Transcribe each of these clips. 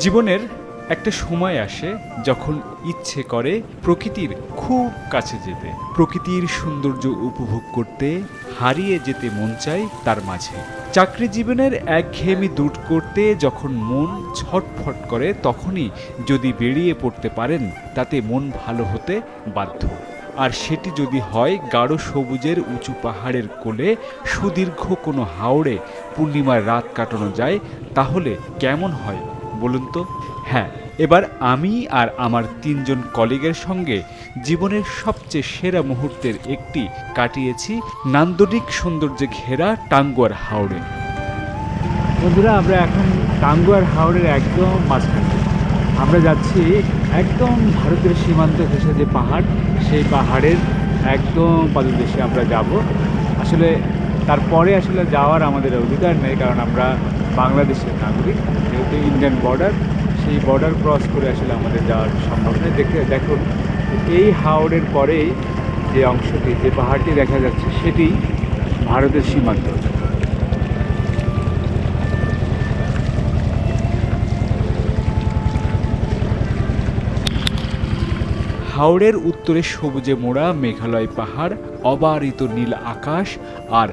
জীবনের একটা সময় আসে যখন ইচ্ছে করে প্রকৃতির খুব কাছে যেতে, প্রকৃতির সৌন্দর্য উপভোগ করতে, হারিয়ে যেতে মন চায় তার মাঝে। চাকরি জীবনের একঘেয়েমি দূর করতে যখন মন ছটফট করে, তখনই যদি বেরিয়ে পড়তে পারেন, তাতে মন ভালো হতে বাধ্য। আর সেটি যদি হয়, গাঢ় সবুজের উঁচু পাহাড়ের কোলে, সুদীর্ঘ কোনো হাওড়ে পূর্ণিমার রাত কাটানো যায়, তাহলে কেমন হয় বলুন তো? হ্যাঁ এবার আমি আর আমার তিনজন কলিগের সঙ্গে জীবনের সবচেয়ে সেরা মুহূর্তের একটি কাটিয়েছি নান্দনিক সৌন্দর্যে ঘেরা টাঙ্গুয়ার হাওড়ে। বন্ধুরা, আমরা এখন টাঙ্গুয়ার হাওড়ের একদম মাঝখানে। আমরা যাচ্ছি একদম ভারতের সীমান্ত ঘেঁষে যে পাহাড়, সেই পাহাড়ের একদম পাদদেশে আমরা যাব। আসলে তারপরে আসলে যাওয়ার আমাদের অধিকার নেই, কারণ আমরা বাংলাদেশের নাগরিক। যেহেতু ইন্ডিয়ান বর্ডার সেই বর্ডার ক্রস করে আসলে আমাদের যাওয়ার সম্ভব নয় দেখে, দেখুন, এই হাওড়ের পরেই যে অংশটি, যে পাহাড়টি দেখা যাচ্ছে, সেটি ভারতের সীমান্ত। হাওড়ের উত্তরে সবুজে মোড়া মেঘালয় পাহাড়, অবারিত নীল আকাশ আর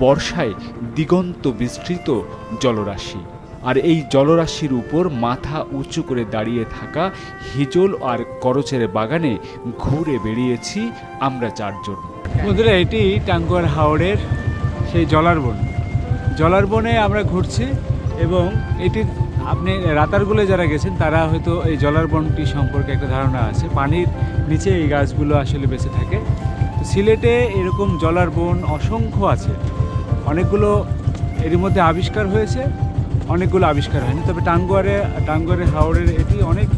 বর্ষায় দিগন্ত বিস্তৃত জলরাশি। আর এই জলরাশির উপর মাথা উঁচু করে দাঁড়িয়ে থাকা হিজল আর করচের বাগানে ঘুরে বেরিয়েছি আমরা চারজন। বন্ধুরা, এটি টাঙ্গুয়ার হাওড়ের সেই জলার বন জলার বনে আমরা ঘুরছি এবং এটির আপনি রাতারগুলে যারা গেছেন, তারা হয়তো এই জলার বনটি সম্পর্কে একটা ধারণা আছে। পানির নিচে এই গাছগুলো আসলে বেঁচে থাকে। তো সিলেটে এরকম জলার বন অসংখ্য আছে। অনেকগুলো এর মধ্যে আবিষ্কার হয়েছে, অনেকগুলো আবিষ্কার হয়নি। তবে টাঙ্গুয়ারে টাঙ্গুয়ারে হাওড়ের এটি অনেক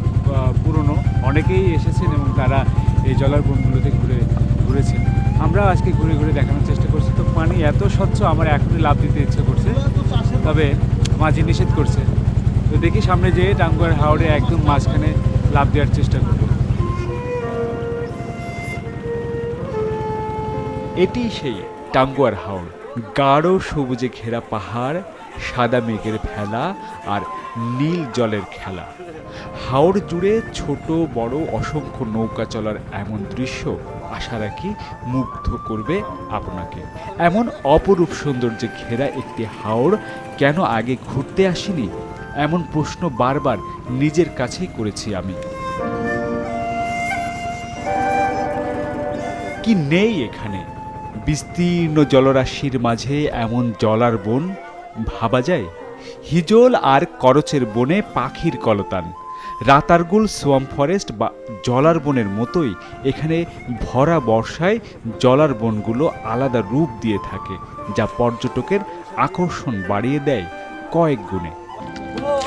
পুরনো। অনেকেই এসেছেন এবং তারা এই জলার বনগুলোতে ঘুরে, ঘুরেছেন। আমরা আজকে ঘুরে ঘুরে দেখানোর চেষ্টা করছি। তো পানি এত স্বচ্ছ, আমার এখনই লাভ দিতে ইচ্ছে করছে। তবে মাঝি নিষেধ করছে। তো দেখি সামনে যেয়ে টাঙ্গুয়ার হাওড়ে একদম মাঝখানে লাভ দেওয়ার চেষ্টা করব এটি সেই টাঙ্গুয়ার হাওড়। গাঢ় সবুজে ঘেরা পাহাড়, সাদা মেঘের ফেলা আর নীল জলের খেলা। হাওড় জুড়ে ছোট, বড়, অসংখ্য নৌকা চলার এমন দৃশ্য আশা রাখি মুগ্ধ করবে আপনাকে। এমন অপরূপ সৌন্দর্যে ঘেরা একটি হাওড় কেন আগে ঘুরতে আসিনি? এমন প্রশ্ন বারবার নিজের কাছেই করেছি আমি। কি নেই এখানে? বিস্তীর্ণ জলরাশির মাঝে এমন জলার বন, ভাবা যায়? হিজল আর করচের বনে পাখির কলতান। রাতারগুল, সোয়াম ফরেস্ট বা জলার বনের মতোই এখানে ভরা বর্ষায় জলার বনগুলো আলাদা রূপ দিয়ে থাকে, যা পর্যটকের আকর্ষণ বাড়িয়ে দেয় কয়েক গুণে।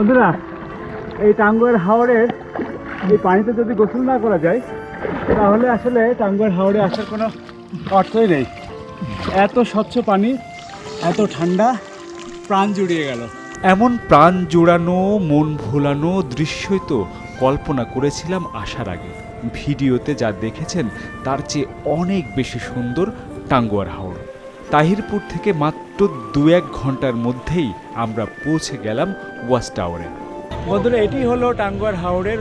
বন্ধুরা, এই টাঙ্গুয়ার হাওড়ের এই পানিতে যদি গোসল না করা যায়, তাহলে আসলে টাঙ্গুয়ার হাওড়ে আসার কোনো অর্থই নেই। এত স্বচ্ছ পানি, এত ঠান্ডা, প্রাণ জুড়িয়ে গেল। এমন প্রাণ জোড়ানো, মন ভোলানো দৃশ্যই তো কল্পনা করেছিলাম আসার আগে। ভিডিওতে যা দেখেছেন, তার চেয়ে অনেক বেশি সুন্দর টাঙ্গুয়ার হাওড় তাহিরপুর থেকে মাত্র দু এক ঘণ্টার মধ্যেই আমরা পৌঁছে গেলাম ওয়াচ টাওয়ারে। বন্ধুরা এটি হলো টাঙ্গুয়ার হাওড়ের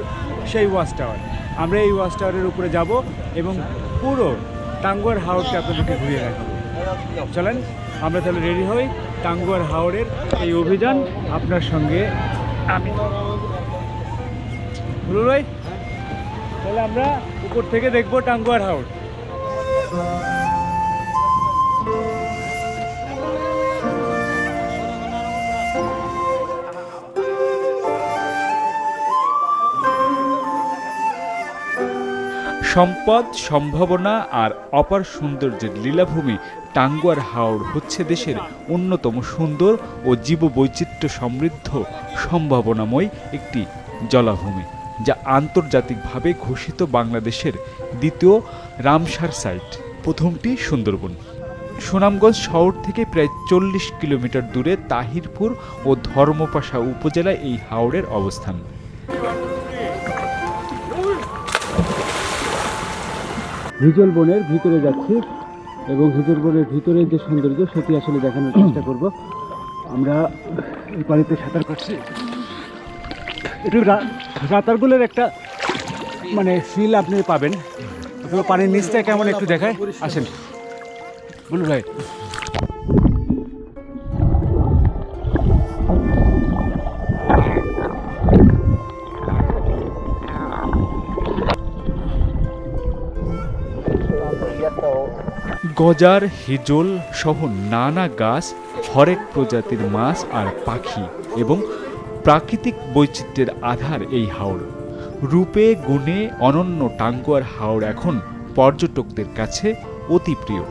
সেই ওয়াচ টাওয়ার। আমরা এই ওয়াচ টাওয়ারের উপরে যাব এবং পুরো টাঙ্গুয়ার হাওড়কে আপনাদেরকে ঘুরিয়ে রাখব চলেন আমরা তাহলে রেডি হই টাঙ্গুয়ার হাওড়ের এই অভিযান আপনার সঙ্গে। আমি। ভাই তাহলে আমরা উপর থেকে দেখব টাঙ্গুয়ার হাওড় সম্পদ, সম্ভাবনা আর অপার সৌন্দর্যের লীলাভূমি টাঙ্গুয়ার হাওড় হচ্ছে দেশের অন্যতম সুন্দর ও জীববৈচিত্র্য সমৃদ্ধ, সম্ভাবনাময় একটি জলাভূমি, যা আন্তর্জাতিকভাবে ঘোষিত বাংলাদেশের দ্বিতীয় রামসার সাইট। প্রথমটি সুন্দরবন। সুনামগঞ্জ শহর থেকে প্রায় চল্লিশ কিলোমিটার দূরে তাহিরপুর ও ধর্মপাশা উপজেলায় এই হাওড়ের অবস্থান। হিজল বনের ভিতরে যাচ্ছি এবং হিজল বনের ভিতরে যে সৌন্দর্য, সেটি আসলে দেখানোর চেষ্টা করব। আমরা এই পানিতে সাঁতার কাটছি। একটু সাঁতারগুলোর একটা মানে ফিল আপনি পাবেন। পানির নিচটা কেমন একটু দেখায়। আসেন। বলুন ভাই। গজার হিজল সহ নানা গাছ, হরেক প্রজাতির মাছ আর পাখি এবং প্রাকৃতিক বৈচিত্র্যের আধার এই হাওড় রূপে, গুণে অনন্য টাঙ্গুয়ার হাওড় এখন পর্যটকদের কাছে অতি প্রিয়।